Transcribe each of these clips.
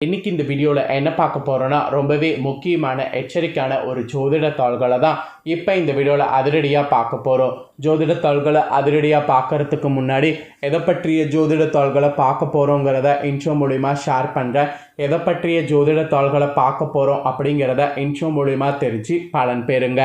இன்னைக்கு இந்த வீடியோவில் என்ன பார்க்க போகிறோன்னா ரொம்பவே முக்கியமான எச்சரிக்கையான ஒரு ஜோதிட தாள்களை தான் இப்போ இந்த வீடியோவில் அதிரடியாக பார்க்க போகிறோம் ஜோதிட தாள்களை அதிரடியாக பார்க்கறதுக்கு முன்னாடி எதை பற்றிய ஜோதிட தாள்களை பார்க்க போகிறோங்கிறத இன்ட்ரோ மூலிமா ஷேர் பண்ணுறேன் எதை பற்றிய ஜோதிட தாள்களை பார்க்க போகிறோம் அப்படிங்கிறத இன்ட்ரோ மூலிமா தெரிஞ்சு பலன் பெறுங்க.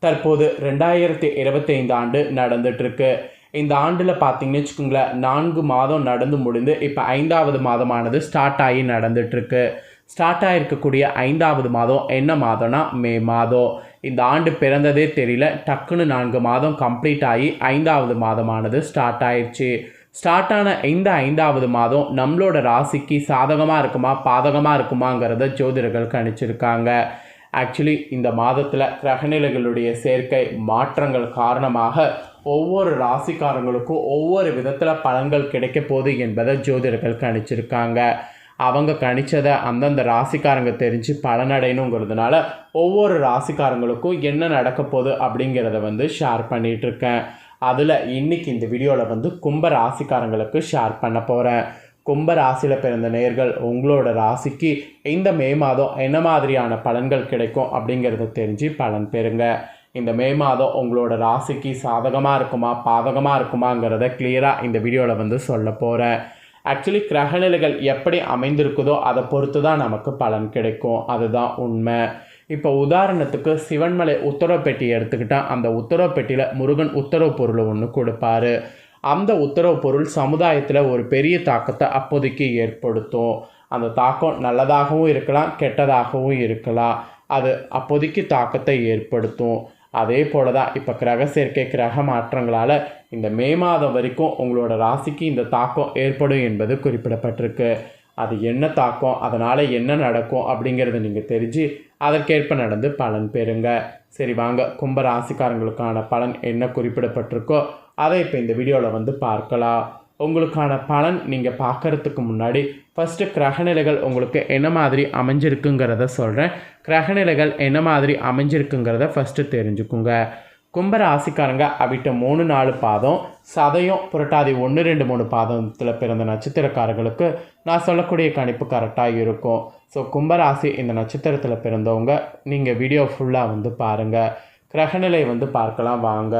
தற்போது ரெண்டாயிரத்தி இருபத்தைந்து ஆண்டு நடந்துட்டுருக்கு இந்த ஆண்டில் பார்த்தீங்கன்னு வச்சுக்கோங்களேன் நான்கு மாதம் நடந்து முடிந்து இப்போ ஐந்தாவது மாதமானது ஸ்டார்ட் ஆகி நடந்துட்டுருக்கு. ஸ்டார்ட் ஆகிருக்கக்கூடிய ஐந்தாவது மாதம் என்ன மாதம்னா மே மாதம். இந்த ஆண்டு பிறந்ததே தெரியல டக்குன்னு நான்கு மாதம் கம்ப்ளீட் ஆகி ஐந்தாவது மாதமானது ஸ்டார்ட் ஆயிடுச்சு ஸ்டார்ட் ஆன இந்த ஐந்தாவது மாதம் நம்மளோட ராசிக்கு சாதகமாக இருக்குமா பாதகமாக இருக்குமாங்கிறத ஜோதிடர்கள் கணிச்சிருக்காங்க. ஆக்சுவலி இந்த மாதத்தில் கிரகநிலைகளுடைய சேர்க்கை மாற்றங்கள் காரணமாக ஒவ்வொரு ராசிக்காரங்களுக்கும் ஒவ்வொரு விதத்தில் பலன்கள் கிடைக்க போகுது என்பதை ஜோதிடர்கள் கணிச்சிருக்காங்க. அவங்க கணிச்சதை அந்தந்த ராசிக்காரங்க தெரிஞ்சு பலனடையணுங்கிறதுனால ஒவ்வொரு ராசிக்காரங்களுக்கும் என்ன நடக்க போகுது அப்படிங்கிறத வந்து ஷேர் பண்ணிகிட்ருக்கேன் அதில் இன்னைக்கு இந்த வீடியோவில் வந்து கும்ப ராசிக்காரங்களுக்கு ஷேர் பண்ண போகிறேன் கும்ப ராசியில் பிறந்த நேர்கள் உங்களோட ராசிக்கு இந்த மே மாதம் என்ன மாதிரியான பலன்கள் கிடைக்கும் அப்படிங்கிறத தெரிஞ்சு பலன் பெறுங்க. இந்த மே மாதம் உங்களோட ராசிக்கு சாதகமாக இருக்குமா பாதகமாக இருக்குமாங்கிறத கிளியராக இந்த வீடியோவில் வந்து சொல்ல போகிறேன் ஆக்சுவலி கிரகநிலைகள் எப்படி அமைந்திருக்குதோ அதை பொறுத்து தான் நமக்கு பலன் கிடைக்கும். அதுதான் உண்மை. இப்போ உதாரணத்துக்கு சிவன்மலை உத்தரவு பெட்டியை எடுத்துக்கிட்டால் அந்த உத்தரவு பெட்டியில் முருகன் உத்தரவு பொருள் ஒன்று கொடுப்பாரு. அந்த உத்தரவு பொருள் சமுதாயத்தில் ஒரு பெரிய தாக்கத்தை அப்போதைக்கு ஏற்படுத்தும். அந்த தாக்கம் நல்லதாகவும் இருக்கலாம் கெட்டதாகவும் இருக்கலாம். அது அப்போதைக்கு தாக்கத்தை ஏற்படுத்தும். அதே போல தான் இப்போ கிரக சேர்க்கை கிரக மாற்றங்களால் இந்த மே மாதம் வரைக்கும் உங்களோட ராசிக்கு இந்த தாக்கம் ஏற்படும் என்பது குறிப்பிடப்பட்டிருக்கு. அது என்ன தாக்கம் அதனால் என்ன நடக்கும் அப்படிங்கிறத நீங்கள் தெரிஞ்சு அதற்கேற்ப நடந்து பலன் பெறுங்க. சரி வாங்க. கும்ப ராசிக்காரங்களுக்கான பலன் என்ன குறிப்பிடப்பட்டிருக்கோ அதை இப்போ இந்த வீடியோவில் வந்து பார்க்கலாம். உங்களுக்கான பலன் நீங்கள் பார்க்கறதுக்கு முன்னாடி ஃபஸ்ட்டு கிரகநிலைகள் உங்களுக்கு என்ன மாதிரி அமைஞ்சிருக்குங்கிறத சொல்கிறேன் கிரகநிலைகள் என்ன மாதிரி அமைஞ்சிருக்குங்கிறத ஃபஸ்ட்டு தெரிஞ்சுக்குங்க. கும்ப ராசிக்காரங்க அவிட்ட மூணு நாலு பாதம். சதயம் புரட்டாதி ஒன்று ரெண்டு மூணு பாதத்தில் பிறந்த நட்சத்திரக்காரர்களுக்கு நான் சொல்லக்கூடிய கணிப்பு கரெக்டாக இருக்கும். ஸோ கும்பராசி இந்த நட்சத்திரத்தில் பிறந்தவங்க நீங்கள் வீடியோ ஃபுல்லாக வந்து பாருங்கள் கிரகநிலை வந்து பார்க்கலாம் வாங்க.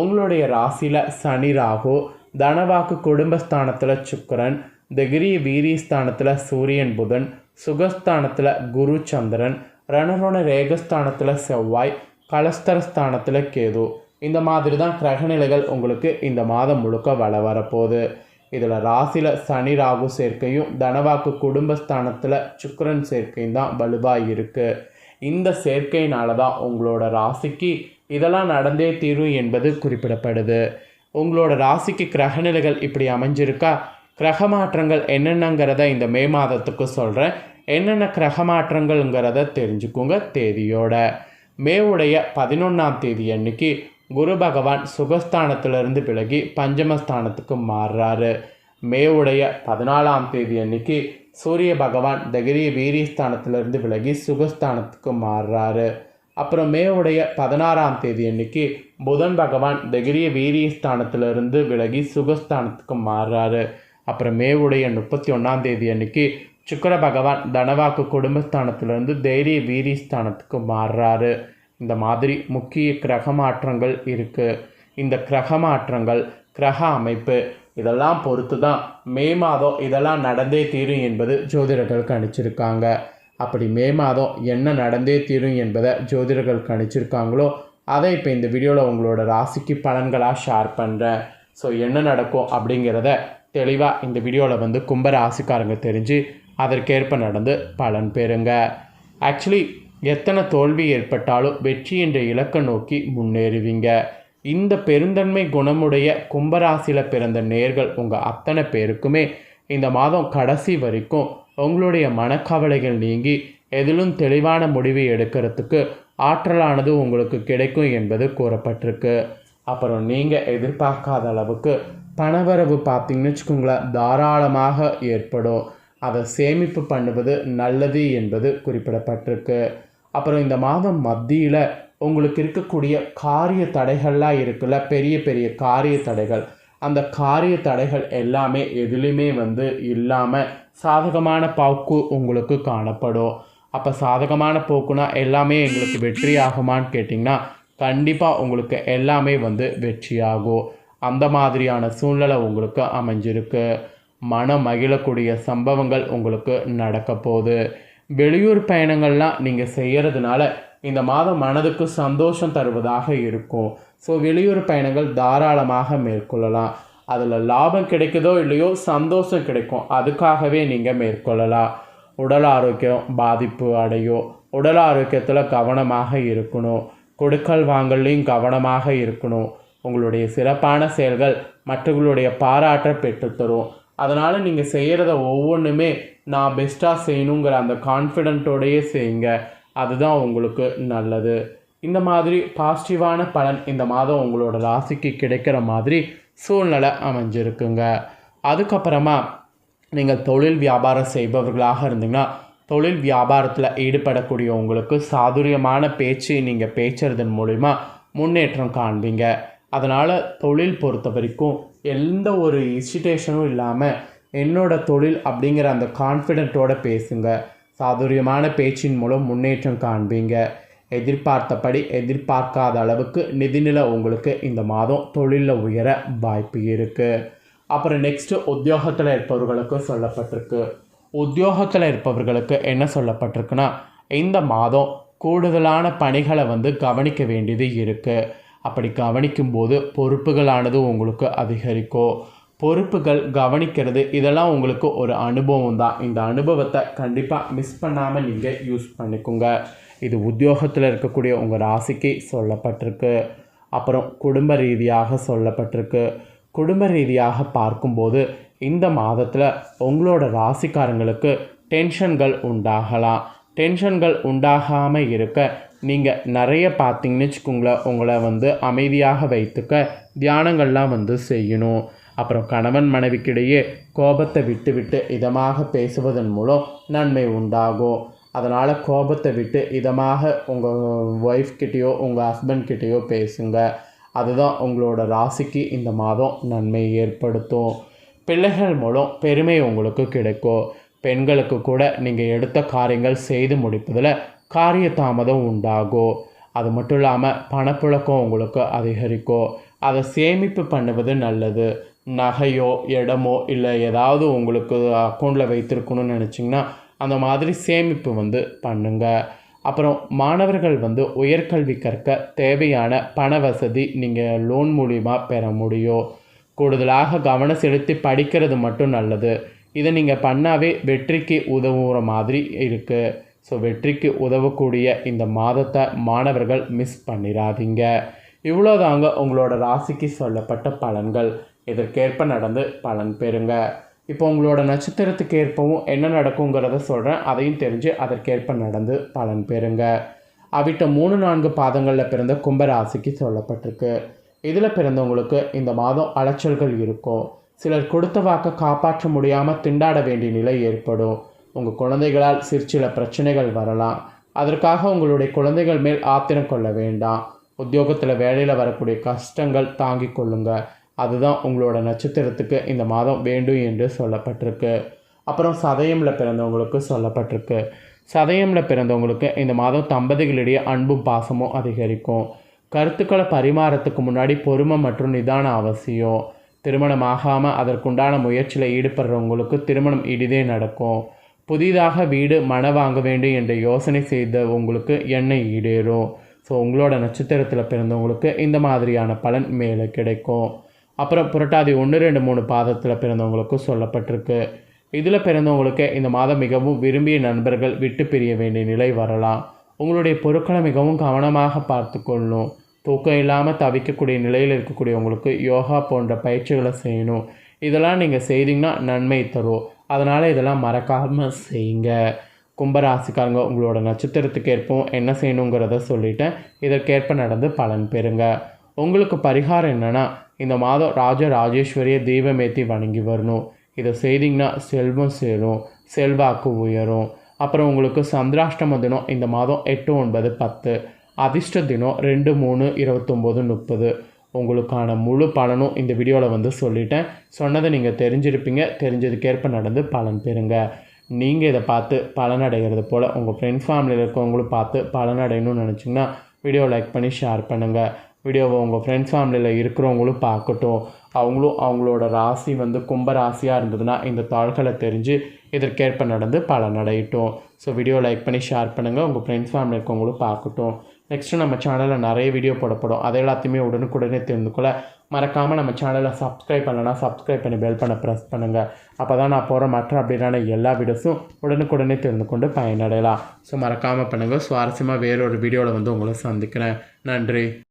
உங்களுடைய ராசியில் சனி ராகு தனவாக்கு குடும்பஸ்தானத்தில் சுக்கரன் திகிரி வீரியஸ்தானத்தில் சூரியன் புதன் சுகஸ்தானத்தில் குரு சந்திரன் ரணரண ரேகஸ்தானத்தில் செவ்வாய் கலஸ்தரஸ்தானத்தில் கேது. இந்த மாதிரி தான் கிரகநிலைகள் உங்களுக்கு இந்த மாதம் முழுக்க வள வரப்போகுது. இதில் ராசியில் சனி ராகு சேர்க்கையும் தனவாக்கு குடும்பஸ்தானத்தில் சுக்கரன் சேர்க்கையும் தான் வலுவாக இருக்குது இந்த சேர்க்கையினால தான் உங்களோட ராசிக்கு இதெல்லாம் நடந்தே தீரும் என்பது குறிப்பிடப்படுது. உங்களோட ராசிக்கு கிரகநிலைகள் இப்படி அமைஞ்சிருக்கா? கிரக மாற்றங்கள் என்னென்னங்கிறத இந்த மே மாதத்துக்கு சொல்கிறேன் என்னென்ன கிரக மாற்றங்கள்ங்கிறத தெரிஞ்சுக்கோங்க தேதியோட. மேவுடைய பதினொன்றாம் தேதி அன்னைக்கு குரு பகவான் சுகஸ்தானத்திலிருந்து விலகி பஞ்சமஸ்தானத்துக்கு மாறுறாரு. மேவுடைய பதினாலாம் தேதி அன்னைக்கு சூரிய பகவான் தகிரிய வீரியஸ்தானத்திலிருந்து விலகி சுகஸ்தானத்துக்கு மாறுறாரு. அப்புறம் மேவுடைய பதினாறாம் தேதி அன்னைக்கு புதன் பகவான் திகிரிய வீரியஸ்தானத்திலிருந்து விலகி சுகஸ்தானத்துக்கு மாறுறாரு. அப்புறம் மேவுடைய முப்பத்தி ஒன்றாம் தேதி அன்னைக்கு சுக்கர பகவான் தனவாக்கு குடும்பஸ்தானத்திலிருந்து தைரிய வீரியஸ்தானத்துக்கு மாறுறாரு. இந்த மாதிரி முக்கிய கிரக மாற்றங்கள் இருக்குது இந்த கிரக மாற்றங்கள் கிரக அமைப்பு இதெல்லாம் பொறுத்து தான் மே மாதம் இதெல்லாம் நடந்தே தீரும் என்பது ஜோதிடர்கள் கணிச்சிருக்காங்க அப்படி மே மாதம் என்ன நடந்தே தீரும் என்பதை ஜோதிடர்கள் கணிச்சிருக்காங்களோ அதை இப்போ இந்த வீடியோவில் உங்களோட ராசிக்கு பலன்களாக ஷேர் பண்ணுறேன் ஸோ என்ன நடக்கும் அப்படிங்கிறத தெளிவாக இந்த வீடியோவில் வந்து கும்ப ராசிக்காரங்க தெரிஞ்சு அதற்கேற்ப நடந்து பலன் பெறுங்க. ஆக்சுவலி எத்தனை தோல்வி ஏற்பட்டாலும் வெற்றி என்ற இலக்கை நோக்கி முன்னேறுவீங்க. இந்த பெருந்தன்மை குணமுடைய கும்பராசியில் பிறந்த நேர்கள் உங்கள் அத்தனை பேருக்குமே இந்த மாதம் கடைசி வரைக்கும் உங்களுடைய மனக்கவலைகள் நீங்கி எதிலும் தெளிவான முடிவு எடுக்கிறதுக்கு ஆற்றலானது உங்களுக்கு கிடைக்கும் என்பது கூறப்பட்டிருக்கு. அப்புறம் நீங்கள் எதிர்பார்க்காத அளவுக்கு பணவரவு பார்த்தீங்கன்னு வச்சுக்கோங்களேன் தாராளமாக ஏற்படும். அதை சேமிப்பு பண்ணுவது நல்லது என்பது குறிப்பிடப்பட்டிருக்கு. அப்புறம் இந்த மாதம் மத்தியில் உங்களுக்கு இருக்கக்கூடிய காரிய தடைகள்லாம் இருக்குல்ல பெரிய பெரிய காரிய தடைகள் அந்த காரிய தடைகள் எல்லாமே எதுலேயுமே வந்து இல்லாமல் சாதகமான போக்கு உங்களுக்கு காணப்படும். அப்போ சாதகமான போக்குனா எல்லாமே எங்களுக்கு வெற்றி ஆகுமான்னு கேட்டிங்கன்னா கண்டிப்பாக உங்களுக்கு எல்லாமே வந்து வெற்றியாகும். அந்த மாதிரியான சூழ்நிலை உங்களுக்கு அமைஞ்சிருக்கு. மனம் மகிழக்கூடிய சம்பவங்கள் உங்களுக்கு நடக்க போகுது வெளியூர் பயணங்கள்லாம் நீங்கள் செய்கிறதுனால இந்த மாதம் மனதுக்கு சந்தோஷம் தருவதாக இருக்கும். ஸோ வெளியூர் பயணங்கள் தாராளமாக மேற்கொள்ளலாம். அதில் லாபம் கிடைக்குதோ இல்லையோ சந்தோஷம் கிடைக்கும். அதுக்காகவே நீங்கள் மேற்கொள்ளலாம். உடல் ஆரோக்கியம் பாதிப்பு அடையும் உடல் ஆரோக்கியத்தில் கவனமாக இருக்கணும். கொடுக்கல் வாங்கல்லையும் கவனமாக இருக்கணும். உங்களுடைய சிறப்பான செயல்கள் மற்றவர்களுடைய பாராட்டை பெற்றுத்தரும். அதனால் நீங்கள் செய்கிறத ஒவ்வொன்றுமே நான் பெஸ்ட்டாக செய்யணுங்கிற அந்த கான்ஃபிடென்ட்டோடையே செய்யுங்க. அதுதான் உங்களுக்கு நல்லது. இந்த மாதிரி பாசிட்டிவான பலன் இந்த மாதம் உங்களோட ராசிக்கு கிடைக்கிற மாதிரி சூழ்நிலை அமைஞ்சிருக்குங்க. அதுக்கப்புறமா நீங்கள் தொழில் வியாபாரம் செய்பவர்களாக இருந்தீங்கன்னா தொழில் வியாபாரத்தில் ஈடுபடக்கூடிய உங்களுக்கு சாதுரியமான பேச்சு நீங்கள் பேசுறதன் மூலிமா முன்னேற்றம் காண்பீங்க. அதனால் தொழில் பொறுத்த வரைக்கும் எந்த ஒரு இன்ஸ்டிடேஷனும் இல்லாமல் என்னோட தொழில் அப்படிங்கிற அந்த கான்ஃபிடென்ட்டோட பேசுங்க. சாதுரியமான பேச்சின் மூலம் முன்னேற்றம் காண்பீங்க. எதிர்பார்த்தபடி எதிர்பார்க்காத அளவுக்கு நிதிநிலை உங்களுக்கு இந்த மாதம் தொழிலில் உயர வாய்ப்பு இருக்குது அப்புறம் நெக்ஸ்ட்டு உத்தியோகத்தில் இருப்பவர்களுக்கு சொல்லப்பட்டிருக்கு. உத்தியோகத்தில் இருப்பவர்களுக்கு என்ன சொல்லப்பட்டிருக்குன்னா இந்த மாதம் கூடுதலான பணிகளை வந்து கவனிக்க வேண்டியது இருக்குது அப்படி கவனிக்கும்போது பொறுப்புகளானது உங்களுக்கு அதிகரிக்கும் பொறுப்புகள் கவனிக்கிறது இதெல்லாம் உங்களுக்கு ஒரு அனுபவம் தான். இந்த அனுபவத்தை கண்டிப்பாக மிஸ் பண்ணாமல் நீங்கள் யூஸ் பண்ணிக்கோங்க. இது உத்தியோகத்தில் இருக்கக்கூடிய உங்கள் ராசிக்கு சொல்லப்பட்டிருக்கு. அப்புறம் குடும்ப ரீதியாக சொல்லப்பட்டிருக்கு. குடும்ப ரீதியாக பார்க்கும்போது இந்த மாதத்தில் உங்களோட ராசிக்காரங்களுக்கு டென்ஷன்கள் உண்டாகலாம். டென்ஷன்கள் உண்டாகாமல் இருக்க நீங்கள் நிறைய பார்த்தீங்கன்னு வச்சுக்கோங்களேன் உங்களை வந்து அமைதியாக வைத்துக்க தியானங்கள்லாம் வந்து செய்யணும். அப்புறம் கணவன் மனைவிக்கிடையே கோபத்தை விட்டு விட்டு இதமாக பேசுவதன் மூலம் நன்மை உண்டாகும். அதனால் கோபத்தை விட்டு இதமாக உங்கள் ஒய்ஃப்கிட்டேயோ உங்கள் ஹஸ்பண்ட்கிட்டேயோ பேசுங்க. அதுதான் உங்களோட ராசிக்கு இந்த மாதம் நன்மை ஏற்படுத்தும். பிள்ளைகள் மூலம் பெருமை உங்களுக்கு கிடைக்கும். பெண்களுக்கு கூட நீங்கள் எடுத்த காரியங்கள் செய்து முடிப்பதில் காரிய தாமதம் உண்டாகும் அது மட்டும் இல்லாமல் பணப்புழக்கம் உங்களுக்கு அதிகரிக்கும் அதை சேமிப்பு பண்ணுவது நல்லது. நகையோ இடமோ இல்லை ஏதாவது உங்களுக்கு அக்கௌண்ட்டில் வைத்திருக்கணும்னு நினச்சிங்கன்னா அந்த மாதிரி சேமிப்பு வந்து பண்ணுங்க. அப்புறம் மாணவர்கள் வந்து உயர்கல்வி கற்க தேவையான பண வசதி நீங்கள் லோன் மூலியமாக பெற முடியும். கூடுதலாக கவனம் செலுத்தி படிக்கிறது மட்டும் நல்லது. இதை நீங்கள் பண்ணாவே வெற்றிக்கு உதவுற மாதிரி இருக்குது ஸோ வெற்றிக்கு உதவக்கூடிய இந்த மாதத்தை மாணவர்கள் மிஸ் பண்ணிடாதீங்க இவ்வளோதாங்க உங்களோட ராசிக்கு சொல்லப்பட்ட பலன்கள். இதற்கேற்ப நடந்து பலன் பெறுங்க. இப்போ உங்களோட நட்சத்திரத்துக்கு ஏற்பவும் என்ன நடக்குங்கிறத சொல்கிறேன் அதையும் தெரிஞ்சு அதற்கேற்ப நடந்து பலன் பெறுங்க. அவிட்ட மூணு நான்கு பாதங்களில் பிறந்த கும்பராசிக்கு சொல்லப்பட்டிருக்கு. இதில் பிறந்தவங்களுக்கு இந்த மாதம் அலைச்சல்கள் இருக்கும். சிலர் கொடுத்த வாக்கை காப்பாற்ற முடியாமல் திண்டாட வேண்டிய நிலை ஏற்படும். உங்கள் குழந்தைகளால் சிற்சில பிரச்சனைகள் வரலாம். அதற்காக உங்களுடைய குழந்தைகள் மேல் ஆத்திரம் கொள்ள வேண்டாம். உத்தியோகத்தில் வேலையில் வரக்கூடிய கஷ்டங்கள் தாங்கி கொள்ளுங்க. அதுதான் உங்களோட நட்சத்திரத்துக்கு இந்த மாதம் வேண்டும் என்று சொல்லப்பட்டிருக்கு. அப்புறம் சதயமில் பிறந்தவங்களுக்கு சொல்லப்பட்டிருக்கு. சதயமில் பிறந்தவங்களுக்கு இந்த மாதம் தம்பதிகளிடையே அன்பும் பாசமும் அதிகரிக்கும். கருத்துக்களை பரிமாறத்துக்கு முன்னாடி பொறுமை மற்றும் நிதானம் அவசியம். திருமணம் ஆகாமல் அதற்குண்டான முயற்சியில் ஈடுபடுறவங்களுக்கு திருமணம் இடிதே நடக்கும். புதிதாக வீடு மன வாங்க வேண்டும் என்ற யோசனை செய்த உங்களுக்கு எண்ணெய் ஈடேறும். ஸோ உங்களோட நட்சத்திரத்தில் பிறந்தவங்களுக்கு இந்த மாதிரியான பலன் மேலே கிடைக்கும். அப்புறம் புரட்டாதி ஒன்று ரெண்டு மூணு பாதத்தில் பிறந்தவங்களுக்கும் சொல்லப்பட்டிருக்கு. இதில் பிறந்தவங்களுக்கு இந்த மாதம் மிகவும் விரும்பிய நண்பர்கள் விட்டு பிரிய வேண்டிய நிலை வரலாம். உங்களுடைய பொருட்களை மிகவும் கவனமாக பார்த்துக்கொள்ளணும் தூக்கம் இல்லாமல் தவிக்கக்கூடிய நிலையில் இருக்கக்கூடியவங்களுக்கு யோகா போன்ற பயிற்சிகளை செய்யணும். இதெல்லாம் நீங்கள் செய்தீங்கன்னா நன்மை தரும். அதனால் இதெல்லாம் மறக்காமல் செய்யுங்க. கும்பராசிக்காரங்க உங்களோட நட்சத்திரத்துக்கு ஏற்பவும் என்ன செய்யணுங்கிறத சொல்லிட்டேன். இதற்கேற்ப நடந்து பலன் பெறுங்க. உங்களுக்கு பரிகாரம் என்னென்னா இந்த மாதம் ராஜ ராஜேஸ்வரியை தீபமேத்தி வணங்கி வரணும். இதை செய்தீங்கன்னா செல்வம் சேரும் செல்வாக்கு உயரும். அப்புறம் உங்களுக்கு சந்திராஷ்டம தினம் இந்த மாதம் எட்டு ஒன்பது பத்து. அதிர்ஷ்ட தினம் ரெண்டு மூணு இருபத்தொம்போது முப்பது. உங்களுக்கான முழு பலனும் இந்த வீடியோவில் வந்து சொல்லிட்டேன். சொன்னதை நீங்கள் தெரிஞ்சிருப்பீங்க. தெரிஞ்சதுக்கேற்ப நடந்து பலன் பெறுங்க. நீங்கள் இதை பார்த்து பலனடைகிறது போல் உங்கள் ஃப்ரெண்ட்ஸ் ஃபேமிலியில் இருக்கவங்களும் பார்த்து பலனடையணும்னு நினச்சிங்கன்னா வீடியோ லைக் பண்ணி ஷேர் பண்ணுங்கள் வீடியோவை உங்கள் ஃப்ரெண்ட்ஸ் ஃபேமிலியில் இருக்கிறவங்களும் பார்க்கட்டும். அவங்களும் அவங்களோட ராசி வந்து கும்ப ராசியாக இருந்ததுன்னா இந்த தாள்களை தெரிஞ்சு இதற்கேற்ப நடந்து பலனடையட்டும். ஸோ வீடியோ லைக் பண்ணி ஷேர் பண்ணுங்கள் உங்கள் ஃப்ரெண்ட்ஸ் ஃபேமிலி இருக்கவங்களும் பார்க்கட்டும். நெக்ஸ்ட்டு நம்ம சேனலில் நிறைய வீடியோ போடப்படும். அதை எல்லாத்தையுமே உடனுக்குடனே தெரிந்து கொள்ள மறக்காமல் நம்ம சேனலை சப்ஸ்கிரைப் பண்ணலன்னா சப்ஸ்கிரைப் பண்ணி பெல் பண்ண ப்ரெஸ் பண்ணுங்கள் அப்போ தான் நான் போகிற மற்ற அப்படின்னா எல்லா வீடியோஸும் உடனுக்குடனே தெரிந்து கொண்டு பயனடையலாம். ஸோ மறக்காமல் பண்ணுங்கள் சுவாரஸ்யமாக வேறொரு வீடியோவில் வந்து உங்களை சந்திக்கிறேன். நன்றி.